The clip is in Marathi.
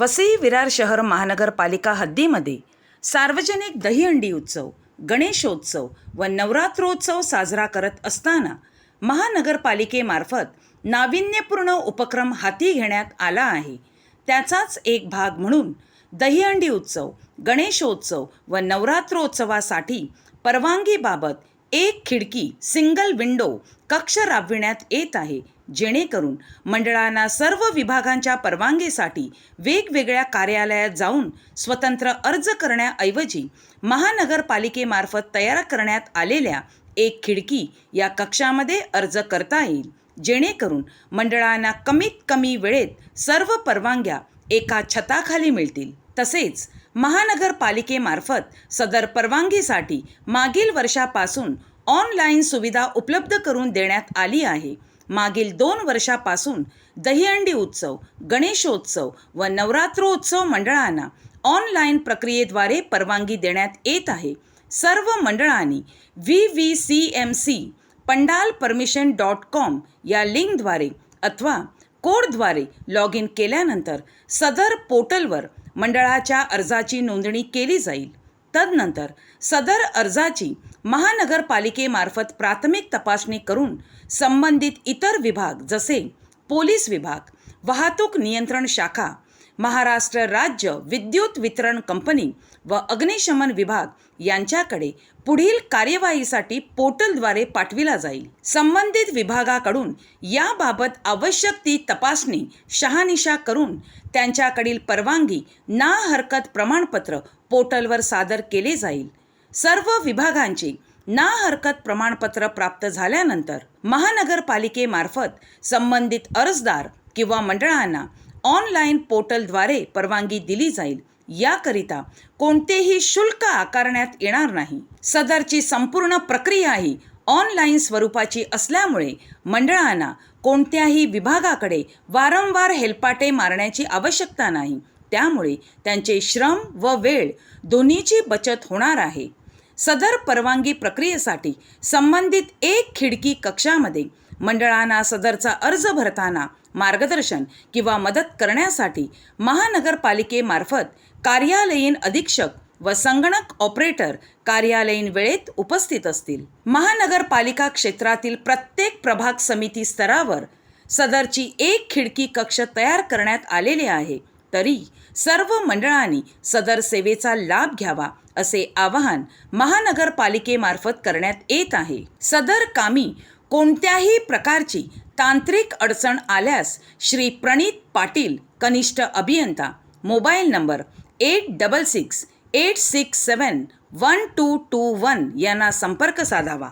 वसई विरार शहर महानगरपालिका हद्दीमध्ये सार्वजनिक दहीहंडी उत्सव गणेशोत्सव व नवरात्रोत्सव साजरा करत असताना महानगरपालिकेमार्फत नाविन्यपूर्ण उपक्रम हाती घेण्यात आला आहे. त्याचाच एक भाग म्हणून दहीहंडी उत्सव गणेशोत्सव व नवरात्रोत्सवासाठी परवानगीबाबत एक खिडकी सिंगल विंडो कक्ष राबविण्यात येत आहे. जेणेकरून मंडळांना सर्व विभागांच्या परवानगीसाठी वेगवेगळ्या कार्यालयात जाऊन स्वतंत्र अर्ज करण्याऐवजी महानगरपालिकेमार्फत तयार करण्यात आलेल्या एक खिडकी या कक्षामध्ये अर्ज करता येईल. जेणेकरून मंडळांना कमीत कमी वेळेत सर्व परवानग्या एका छताखाली मिळतील. तसेच महानगरपालिकेमार्फत सदर परवानगीसाठी मागील वर्षापासून ऑनलाईन सुविधा उपलब्ध करून देण्यात आली आहे. मागील दोन वर्षापासून दहीहंडी उत्सव गणेशोत्सव व नवरात्रोत्सव मंडळांना ऑनलाईन प्रक्रियेद्वारे परवानगी देण्यात येत आहे. सर्व मंडळांनी V V C M C pandal permission dot com या लिंकद्वारे अथवा कोडद्वारे लॉग इन केल्यानंतर सदर पोर्टलवर मंडळाच्या अर्जाची नोंदणी केली जाईल. तदनंतर सदर अर्जाची महानगरपालिकेमार्फत प्राथमिक तपासणी करून संबंधित इतर विभाग जसे पोलीस विभाग वाहतूक नियंत्रण शाखा महाराष्ट्र राज्य विद्युत वितरण कंपनी व अग्निशमन विभाग यांच्याकडे पुढील कार्यवाहीसाठी पोर्टलद्वारे पाठविला जाईल. संबंधित विभागाकडून याबाबत आवश्यक ती तपासणी शहानिशा करून त्यांच्याकडील परवानगी ना हरकत प्रमाणपत्र पोर्टलवर सादर केले जाईल. सर्व विभागांचे ना हरकत प्रमाणपत्र प्राप्त झाल्यानंतर महानगरपालिकेमार्फत संबंधित अर्जदार किंवा मंडळांना ऑनलाईन पोर्टलद्वारे परवानगी दिली जाईल. याकरिता कोणतेही शुल्क आकारण्यात येणार नाही. सदरची संपूर्ण प्रक्रिया ही ऑनलाईन स्वरूपाची असल्यामुळे मंडळांना कोणत्याही विभागाकडे वारंवार हेलपाटे मारण्याची आवश्यकता नाही. त्यामुळे त्यांचे श्रम व वेळ दोन्हीची बचत होणार आहे. सदर परवानगी प्रक्रियेसाठी संबंधित एक खिडकी कक्षामध्ये मंडळांना सदरचा अर्ज भरताना मार्गदर्शन किंवा मदत करण्यासाठी महानगरपालिकेमार्फत कार्यालयीन अधीक्षक व संगणक ऑपरेटर कार्यालयीन वेळेत उपस्थित असतील. महानगरपालिका क्षेत्रातील प्रत्येक प्रभाग समिती स्तरावर सदरची एक खिडकी कक्ष तयार करण्यात आलेले आहे. तरी सर्व मंडळांनी सदर सेवेचा लाभ घ्यावा असे आवाहन महानगरपालिकेमार्फत करण्यात येत आहे. सदर कामी कोणत्याही प्रकारची तांत्रिक अडचण आल्यास श्री प्रणित पाटील कनिष्ठ अभियंता mobile number eight double six eight six seven one two two one यांना संपर्क साधावा.